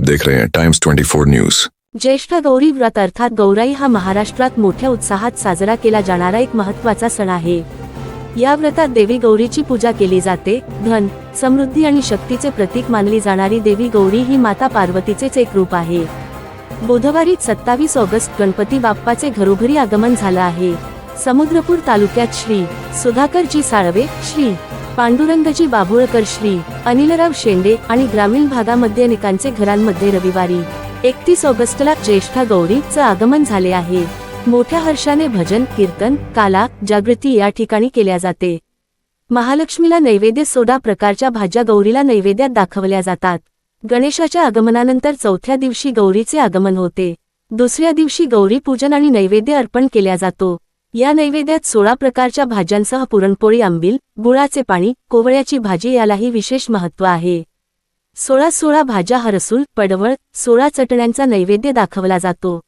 देख रहे हैं टाइम्स 24 न्यूज ज्येष्ठ गौरी व्रत अर्थात गौराई हा महाराष्ट्रात मोठ्या उत्साहात साजरा केला जाणारा एक महत्त्वाचा सण आहे. या व्रतात देवी गौरीची पूजा केली जाते धन समृद्धी आणि शक्तीचे प्रतीक मानली जाणारी देवी गौरी ही माता पार्वतीचेच एक रूप आहे. बुधवारी सत्तावीस ऑगस्ट गणपती बाप्पाचे घरोघरी आगमन झालं आहे. समुद्रपूर तालुक्यात श्री सुधाकरजी साळवे श्री पांडुरंगजी बाभुळकर श्री अनिलराव शेंडे आणि ग्रामीण भागामध्ये अनेकांचे घरांमध्ये रविवारी एकतीस ऑगस्टला ज्येष्ठा गौरीचं आगमन झाले आहे. मोठ्या हर्षाने भजन कीर्तन काला जागृती या ठिकाणी केल्या जाते. महालक्ष्मीला नैवेद्य सोडा प्रकारच्या भाज्या गौरीला नैवेद्यात दाखवल्या जातात. गणेशाच्या आगमनानंतर चौथ्या दिवशी गौरीचे आगमन होते. दुसऱ्या दिवशी गौरी पूजन आणि नैवेद्य अर्पण केल्या जातो. या नैवेद्यात सोळा प्रकारच्या भाज्यांसह पुरणपोळी आंबील गुळाचे पाणी कोवळ्याची भाजी यालाही विशेष महत्त्व आहे. सोळा सोळा भाज्या हरसूल पडवळ सोळा चटण्यांचा नैवेद्य दाखवला जातो.